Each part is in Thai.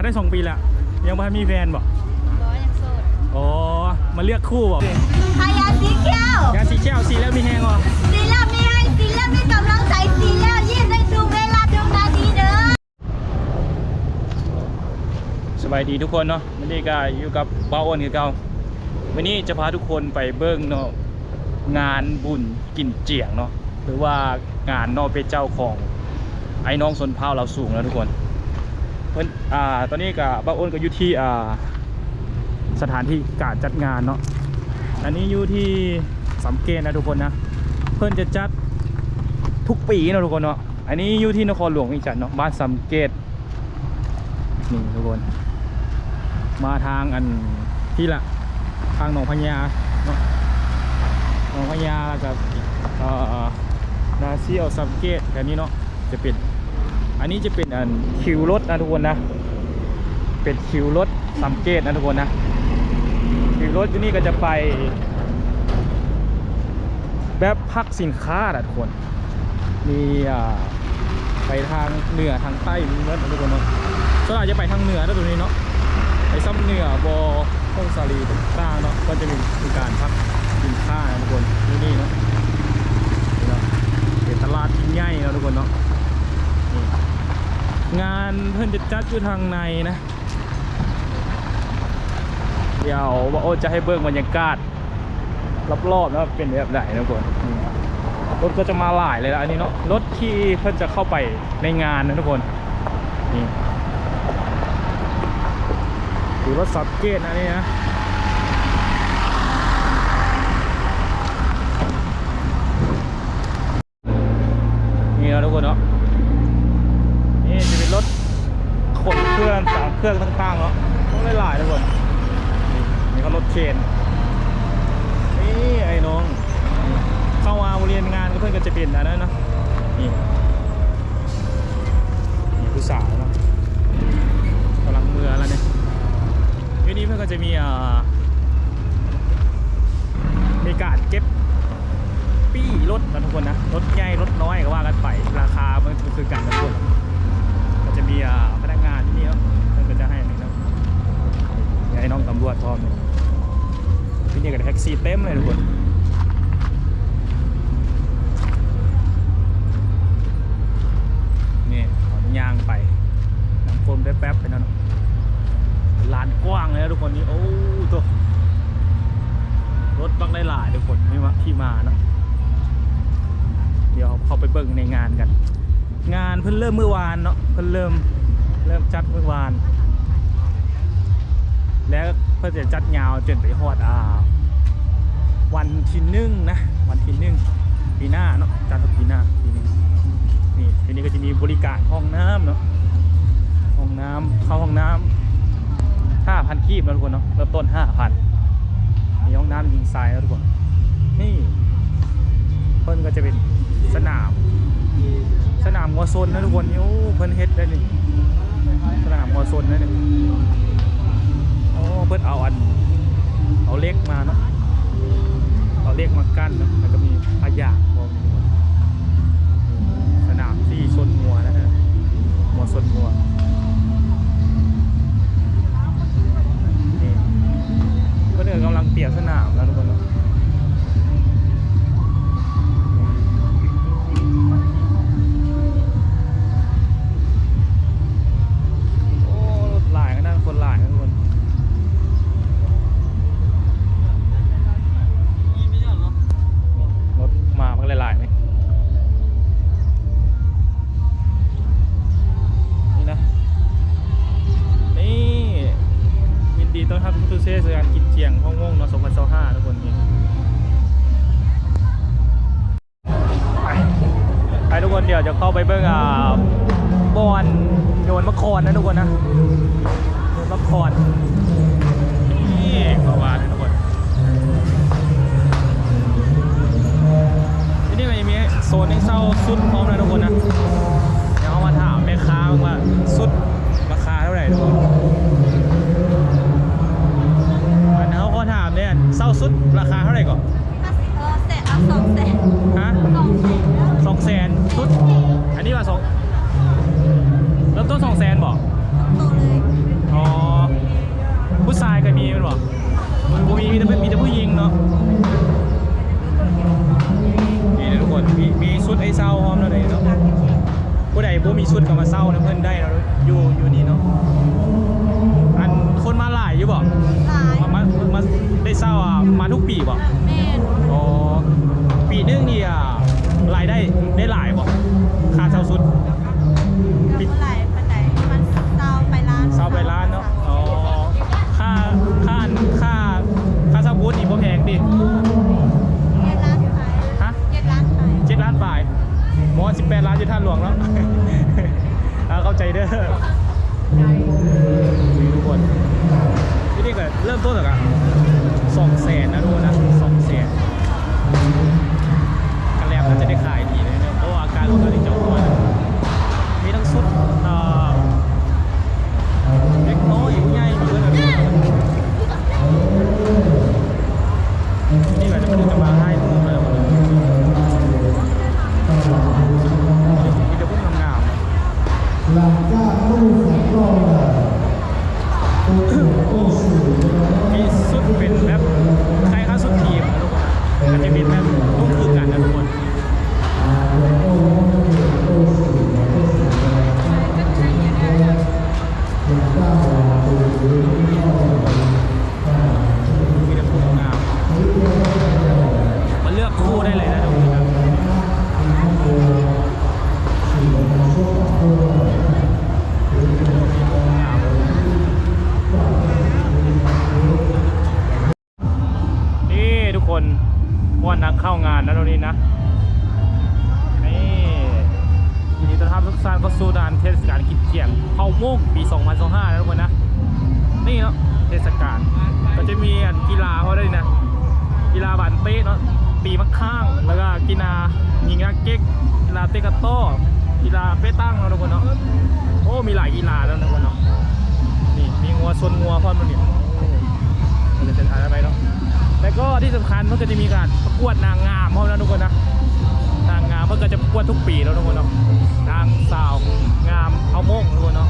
มาได้สองปีละยังไม่มีแฟนบอกบอยังโสดอ๋อมาเลือกคู่บอกพายาสีเขียวยาสีเขียวสีแล้วมีแหงเหรอสีแล้วมีให้สีแล้วมีกำลังใจสีแล้วยิ้มได้ดูเวลาดวงนาดีเด้อสบายดีทุกคนเนาะวันนี้ก็อยู่กับบ้าอ้วนคือเก่าวันนี้จะพาทุกคนไปเบิ้งเนาะงานบุญกินเจียงเนาะหรือว่างานเนอเป็นเจ้าของไอ้น้องสนเผาเราสูงแล้วทุกคน เพิ่นอ่าตอนนี้กับบ้าอ้นก็อยู่ที่อ่าสถานที่การจัดงานเนาะอันนี้อยู่ที่สำเกตนะทุกคนนะ เพิ่นจะจัดทุกปีนะทุกคนเนาะอันนี้อยู่ที่นครหลวงอีกจันเนาะบ้านสำเกตนี่ทุกคน มาทางอันที่ละทางหนองพญาเนาะหนองพญาแล้วกับเอ่อนาเซียวซัมเกตแถวนี้เนาะจะเป็น อันนี้จะเป็นอันคิวรถนะทุกคนนะ เป็นคิวรถซัมเกตนะทุกคนนะ คิวรถที่นี่ก็จะไป แบบพักสินค้านะทุกคน มีอ่าไปทางเหนือทางใต้มีเงินะทุกคนเนาะส่วนอาจจะไปทางเหนือแล้วตรงนี้เนาะไปซ้ำเหนือบอพงสาลีต่างๆเนาะก็จะมีมีการพักกินข้าวนะทุกคนที่นี่เนาะเป็นตลาดที่ใหญ่เนาะทุกคนเนาะ งานเพิ่นจะจัดอยู่ทางในนะ เดี๋ยวว่าโอจะให้เบิ่งบรรยากาศรอบๆนะว่าเป็นแบบไหนนะทุกคนรถก็จะมาหลายเลยนะอันนี้เนาะรถที่เพิ่นจะเข้าไปในงานนะทุกคนนี่ดูรถสับเกตนะนี่นะนี่นะทุกคนเนาะนี่จะเป็นรถขนเครื่องสามเครื่องต่างๆเนาะต้องหลายๆทุกคนนี่นี่ก็รถ เคนนี่ไอ้น้องเข้ามาบริเวณงานก็เพื่อนก็จะเป็นอันนั้นเนะนี่นี่ผู้สาวเนาะกำลังเมือแล้วเนี่ยทีนี้เพื่อนก็จะมีเอ่อมีการเก็บปี้รถนะทุกคนนะรถใหญ่รถน้อยก็ว่ากันไปราคามันคือกันทุกคนก็จะมีเอ่อพนักงานที่นี่เนาะเพื่อนก็จะให้นี่เนาะให้น้องตำรวจพร้อมเนี่ย ที่นี่ก็แท็กซี่เต็มเลยทุกคนนี่ขอย่าง ไปน้ำกลมได้แป๊บไปนั่นลานกว้างเลยนะทุกคนนี่โอ้ตัวรถบักได้หลายทุกคนไม่ว่าที่มาเนาะเดี๋ยวเขาไปเบิ่งในงานกัน งานเพิ่งเริ่มเมื่อวานเนาะเพิ่งเริ่มเริ่มจัดเมื่อวาน แล้ว เพื่อจะจัดยาวจนไปฮอดอ่าวันที่หนึ่งนะ วันที่หนึ่งปีหน้าเนาะจัดปีหน้าปีนี้นี่ทีนี้ก็จะมีบริการห้องน้ำเนาะห้องน้ำเข้าห้องน้ำห้าพันกีบนะทุกคนเนาะเริ่มต้นห้าพันมีห้องน้ำยิงทรายนะทุกคนนี่เพิ่นก็จะเป็นสนาม สนามมอซนนะทุกคนนี่โอ้เพิ่นเฮ็ดได้นี่สนามมอซนนะนี่โอ้ เพิ่นเอาอัน เอาเล็กมาเนาะเอาเล็กมากั้นเนาะแล้วก็มีพยางพองสนามที่ชนหัวนะฮะมัวชนหัวนี่ก็เดินกำลังเตรียนสนามแล้วทุกคนเนาะ สุดพร้อมนะทุกคนนะ เดี๋ยวเขามาถามแม่ค้าว่าสุดราคาเท่าไหร่ทุกคนอันเขาก็ถามเนี่ยเศร้าสุดราคาเท่าไหร่ก่อนสองแสนฮะสองแสนชุด อันนี้ว่าสองเริ่มต้นสองแสนบอกตัวเลยอ๋อผู้ชายก็มีมันบอกมีมีแต่มีแต่ผู้หญิงเนาะ คนมีมีชุดไอ้เศร้าพร้อมแล้วเลยเนาะผู้ใดผู้มีชุดก็มาเศร้านะเพื่อนได้เนาะอยู่อยู่นี่เนาะอันคนมาหลายอยู่บ่หลายมามามาได้เศร้าอะมาทุกปีบ่แม่นอ๋อปีนึงนี่อะรายได้ได้หลายบ่ค่าเช่าชุด มีสุดเป็นแบบคล้ายๆสุดทีมทุกคนมันจะเป็นแบบต้องคือกันนะทุกคน ปี2025นะทุกคนนะ นี่เนาะเทศกาลก็จะมีอันกีฬาเขาได้วยนะ กีฬาบานเต้เนาะตีมักข้าง แล้วก็กีฬายิงนักเก๊กกีฬาเตะกะโต้กีฬาเป้ตั้งเนาะทุกคนเนาะโอ้มีหลายกีฬาแล้วนะทุกคนเนาะนี่มีงัวชนงัวพร้อมมันนี่โอ้มันจะถ่ายอะไรเนาะแล้วก็ที่สำคัญมันก็จะมีการประกวดนางงามพร้อมนะทุกคนนะนางงามเพื่อก็จะประกวดทุกปีแล้วทุกคนเนาะนางสาวงามเอาโมงทุกคนเนาะ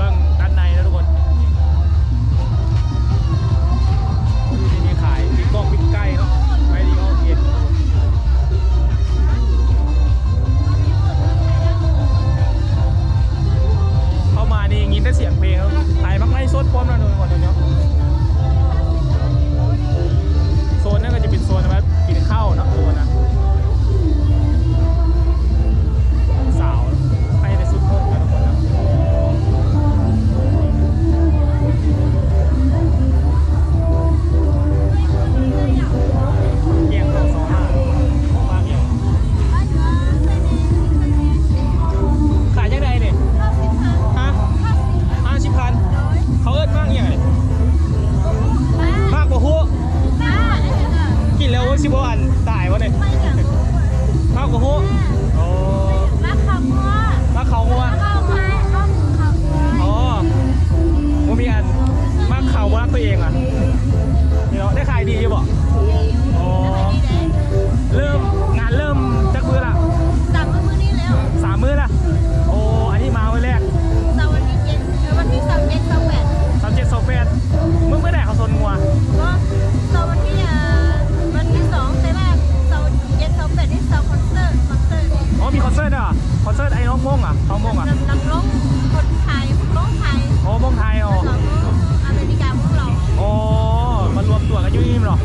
บ้าง รักตัวเองอะนี่เนาะได้ขายดีอยู่บ่อ๋อเริ่มงานเริ่มจักมือละสามมือละโอ้อันนี้มาวันแรกสามเจ็ดสองแปดมึงเมื่อไหร่เขาซนงัวอ๋อมีคอนเสิร์ตด้วยเหรอคอนเสิร์ตไอ้น้องม่งอะน้องม่งอะารวมตัวกันอยู่มหรอ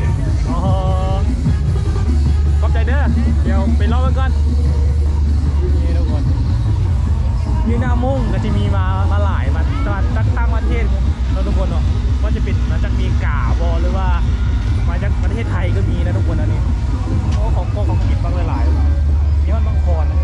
อ๋อขอบใจเด้อ เดี๋ยวไปรอกันก่อน นี่ทุกคนนี่หน้ามุ่งก็จะมีมามาหลายมาตั้งตั้งประเทศเราทุกคนเนาะว่าจะเป็นมาจากมีกาบอหรือว่า มาจากประเทศไทยก็มีนะทุกคนอันนี้โอ้ของพวกของกินบางหลายๆมีมันบางคอนนะ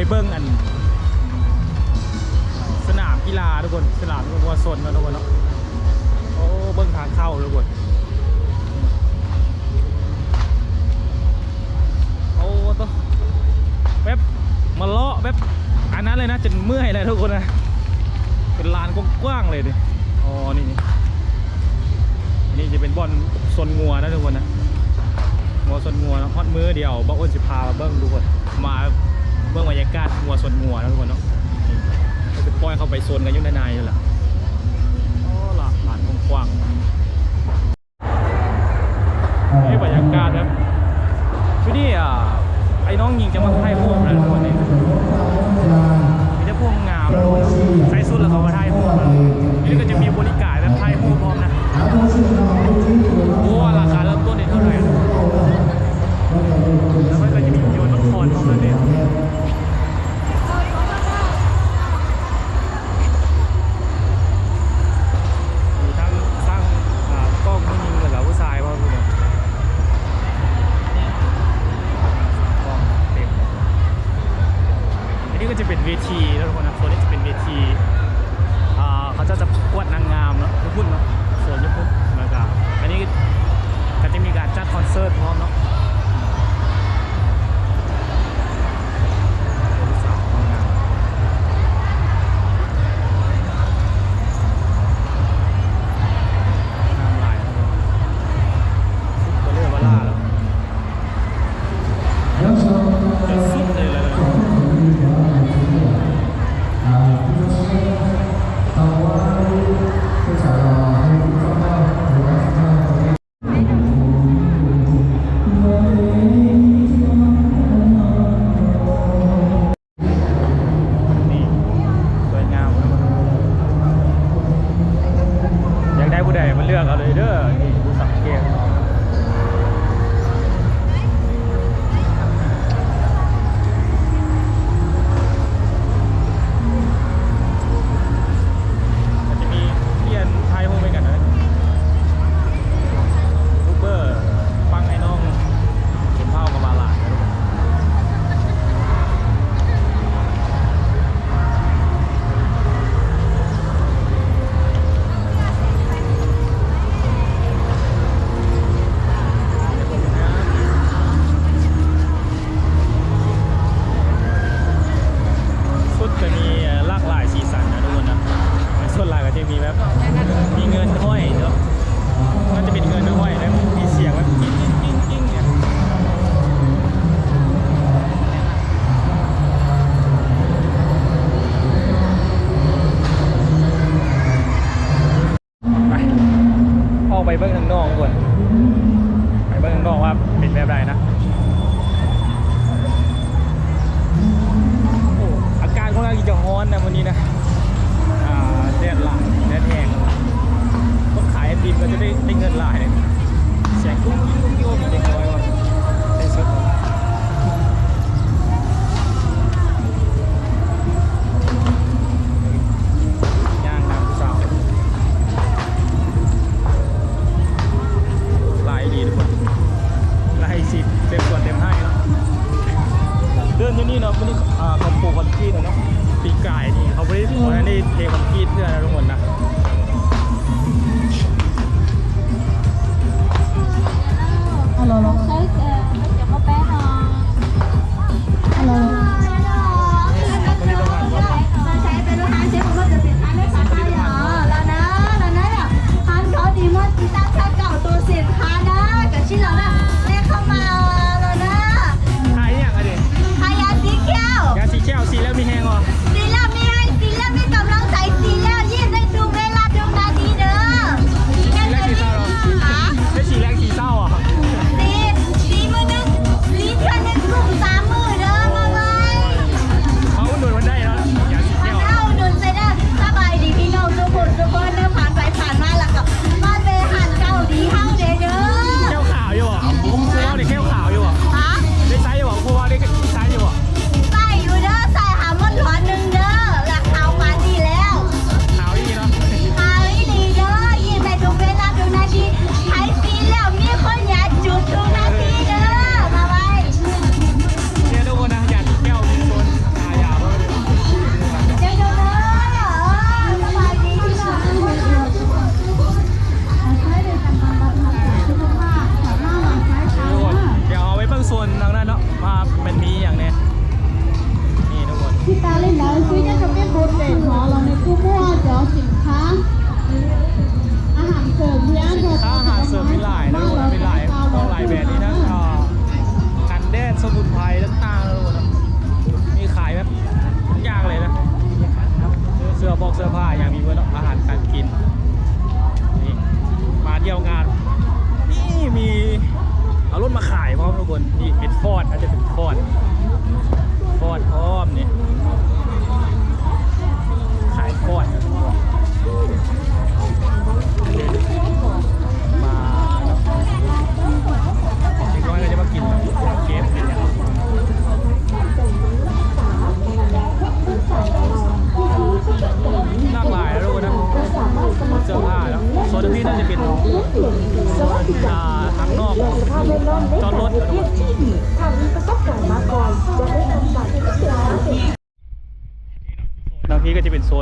เดี๋ยวเราไปเบิ้งอัน สนามกีฬาทุกคนสนามวัวสนนะทุกคนเนาะโอ้เบิ้งทางเข้าทุกคนโอ้ตัวแบบมาเลาะแบบอันนั้นเลยนะจนเมื่อยเลยทุกคนนะเป็นลานกว้างๆเลยดิอ๋อนี่นี่นี่จะเป็นบอลสนงัวนะทุกคนนะงัวสนงัวนะฮอตมือเดียวบอกอ้นสิพามาเบิ้งทุกคนมา เบิ้งบรรยากาศงัวสนงัวนะทุกคนเนาะนี่จะปล่อยเข้าไปโซนกันยุ่ในในนี่แหละโอ้ละลานกว้างนี่บรรยากาศครับที่นี่อะไอ้น้องยิงจะมาให้พวกนะทุกคนนี่ ไปเบิ้งทางนอกก่อนไปเบิ้งทางนอกว่าเป็นแบบไรนะโอ้อาการของเราจะฮ้อนนะวันนี้นะแดดหลายแดดแห้งคนขายไอติมก็จะได้ได้เงินหลายเลยเสียงกุ้งกิ้งกุ้งกิ้งโอ้ยเด็กน้อย ดีทุกคนก็ใสิเต็มส่วนเต็มให้เนาะเดินที่นี่เนาะวันนี้เขาปลูกคอนกรีตเนาะปีกไก่นี่เขาไม่ได้เขาไม่ได้เทคอนกรีตเพื่อนะทุกคนนะ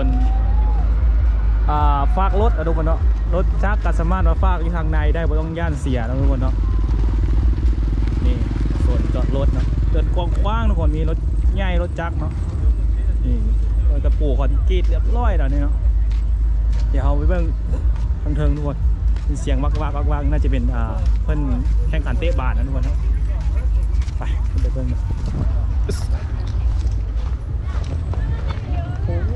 นฝากรถอะทุกคนเนาะรถจักรก็สามารถมาฝากอยู่ทางในได้บ่ต้องย่านเสียนะทุกคนเนาะนี่โซนจอดรถเนาะเดินกว้างๆทุกคนมีรถใหญ่รถจักรเนาะนี่รถกระปูคอนกรีตเรียบร้อยแล้วนี่เนาะเดี๋ยวเอาไปเบิ่งทางเทิงทุกคนเสียงวักวักวักวักน่าจะเป็นเพิ่อนแข่งขันเตะบาสนะทุกคนนะไปไปเบิ่งหน่อยโอ้โห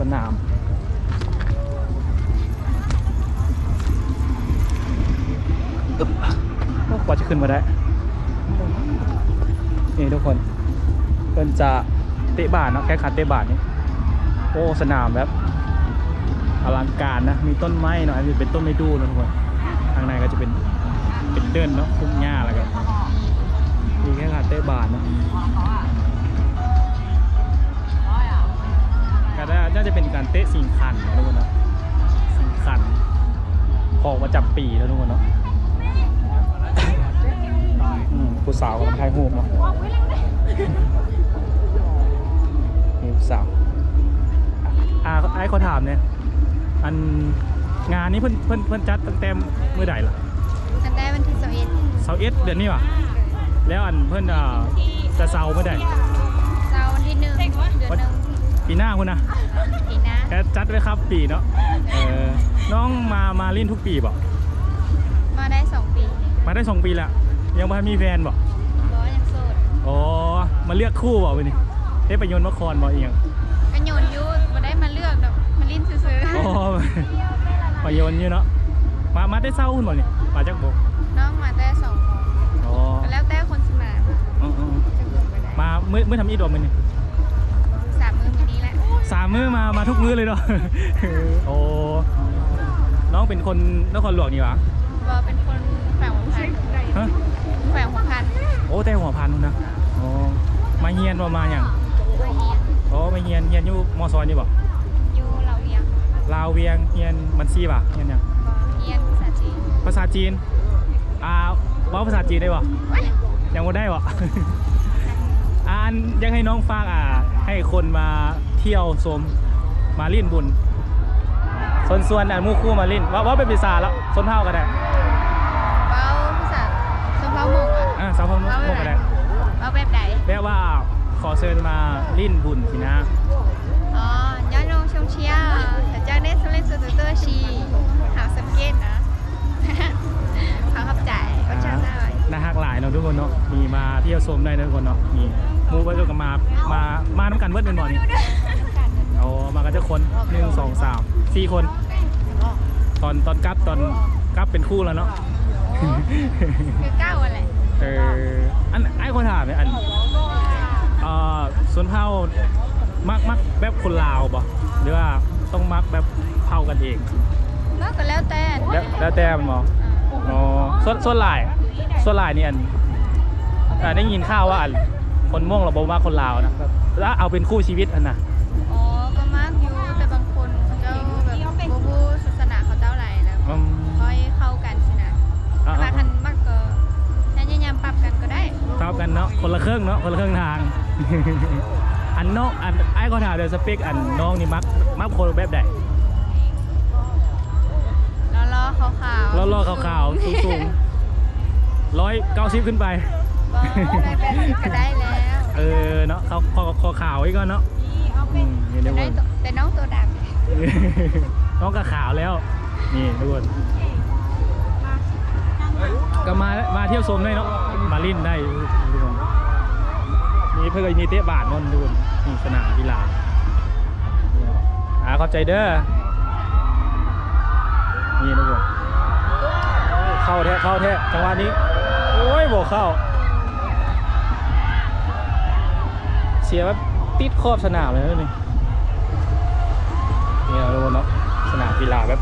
สนามกว่าจะขึ้นมาได้ นี่ทุกคนเพิ่นจะเตะบาสเนาะแข่ขันเตะบาสนี่โอ้สนามแบบอลังการนะ มีต้นไม้เนาะอันนี้เป็นต้นไม้ดูนะทุกคนข้างในก็จะเป็นเป็นเดินเนาะพุ่มหญ้าแล้วกันมีแค่ขาเต้บานเนาะ ก็ได้น่าจะเป็นการเตะสิงคันนะทุกคนนะสิงคันของประจำปีแล้วทุกคนเนาะอืมผู้สาวกำลังถ่ายรูปเนาะนี่ผู้สาวอะอ่าไอ้ขอถามเนี่ยอันงานนี้เพิ่นเพิ่นเพิ่นจัดตั้งแต่เมื่อใดล่ะอันได้วันที่สิบเอ็ดเสาร์เอ็ดเดือนนี้ว่ะแล้วอันเพิ่นอ่าจะเสาร์เมื่อใด ปีหน้าคุณนะปีหน้าแกจัดไว้ครับปีเนาะเออน้องมามาเล่นทุกปีบ่มาได้สองปีมาได้สองปีละยังไม่มีแฟนบ่ร้อยยังโสดอ๋อมาเลือกคู่บ่ไปนี่เทพยนต์มครบ่เอียงก็โยนอยูมาได้มาเลือกดอกมาลิ้นซื้ออ๋อมาโยนอยู่เนาะมามาได้เศร้าคุณบ่นี่มาจากบ่ๆน้องมาแต่สองคนอ๋อก็แล้วแต่คนสมาอ๋ออ๋อจะเลือกไปได้มาเมื่อเมื่อทำอีดอมมันนี่ สามมื้อมามาทุกมื้อเลยเนาะ โอ้ น้องเป็นคนนครหลวงนี่หวะบอเป็นคนแฝงหัวพันฮะแฝงหัวพันโอ้แต่หัวพันธุ์นะอ๋อมาเฮียนว่ามาอย่างไปเฮียนอ๋อมาเฮียนเฮียนอยู่มอซอนนี่บ่อยู่เราเวียงลาวเวียงเฮียนมันซี่ป่ะเฮียนหยังบอเฮียนภาษาจีนภาษาจีน อ่าเว้าภาษาจีนได้บ่ยังบ่ได้บ่อ่าอันยังให้น้องฝากอ่าให้คนมา เที่ยวชมมาลิ้นบุญส่วนส่วนอันหมู่คู่มาลิ้นว่าว่าเป็นภาษาแล้วส้นเท่าก็ได้เบ้าภาษาชมเบ้าหมกอะอ่าสาวพงพงก็ได้เบ้าแบบไหนแปลว่าขอเชิญมาลิ้นบุญสินะอ๋อย้อนลงชมเชียร์แต่จากนี้สเล่นสตูเตอร์ชีหาสังเกตนะเขาขับจ่ายก็ช่างได้น่าฮักหลายเนาะทุกคนเนาะมีมาเที่ยวชมได้นะทุกคนเนาะมีหมูไปก็มามามาน้ำกันเบิดเป็นบ่อนี่ เอามากันเจ้าคนหนึ่งสองสามสี่คน ตอนตอนกลับตอนกลับเป็นคู่แล้วเนาะคือเก้าอะไรเอออันไอ้คนถามเนี่ยอันเอ่อส่วนเผ่ามักมักแบบคนลาวบ่หรือว่าต้องมักแบบเผ่ากันเองมากก็แล้วแต่แล้วแล้วแต่มันบ่อ๋อส่วนส่วนหลายส่วนหลายนี่อันอ่าได้ยินข่าวว่าอันคนม่วงเราบอกว่าคนลาวนะแล้วเอาเป็นคู่ชีวิตอันน่ะ เท่ากันเนาะคนละครึ่งเนาะคนละครึ่งทาง อันน้องอันไอ้ก็ถามเดี๋ยวสเปคอันน้องนี่มักมักคนแบบใดล้อล้อขาวขาวล้อล้อขาวๆสูงๆร้อยเก้าสิบขึ้นไปก็ได้แล้ว เออเนาะเขาคอคอขาวไว้ก่อนเนาะอืมนี่ทุแต่กคน้อนงตัวแต่น้องตัวดำน้องก็ขาวแล้ว นี่ทุกคนก็มามาเที่ยวชมได้เนาะมาลิ่นได้ทุกค นี่เพื่อนมีเตะบาทนนดูนนี่สนามกีฬาอ่าเข้าใจเด้อนี่ทุกคนเข้าแท้เข้าแท้จังหวะนี้ โอ้ยบอกเข้า เสียแบบติดขอบสนามเลยนี่นี่เราดูเนาะสนามกีฬาแบบ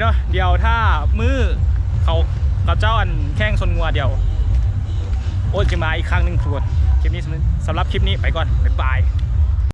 เนาะเดี๋ยวถ้ามือเขากับเจ้าอันแข้งชนงัวเดี๋ยวโอ้จะมาอีกครั้งหนึ่งทุกคนคลิปนี้สำหรับคลิปนี้ไปก่อนบ๊ายบาย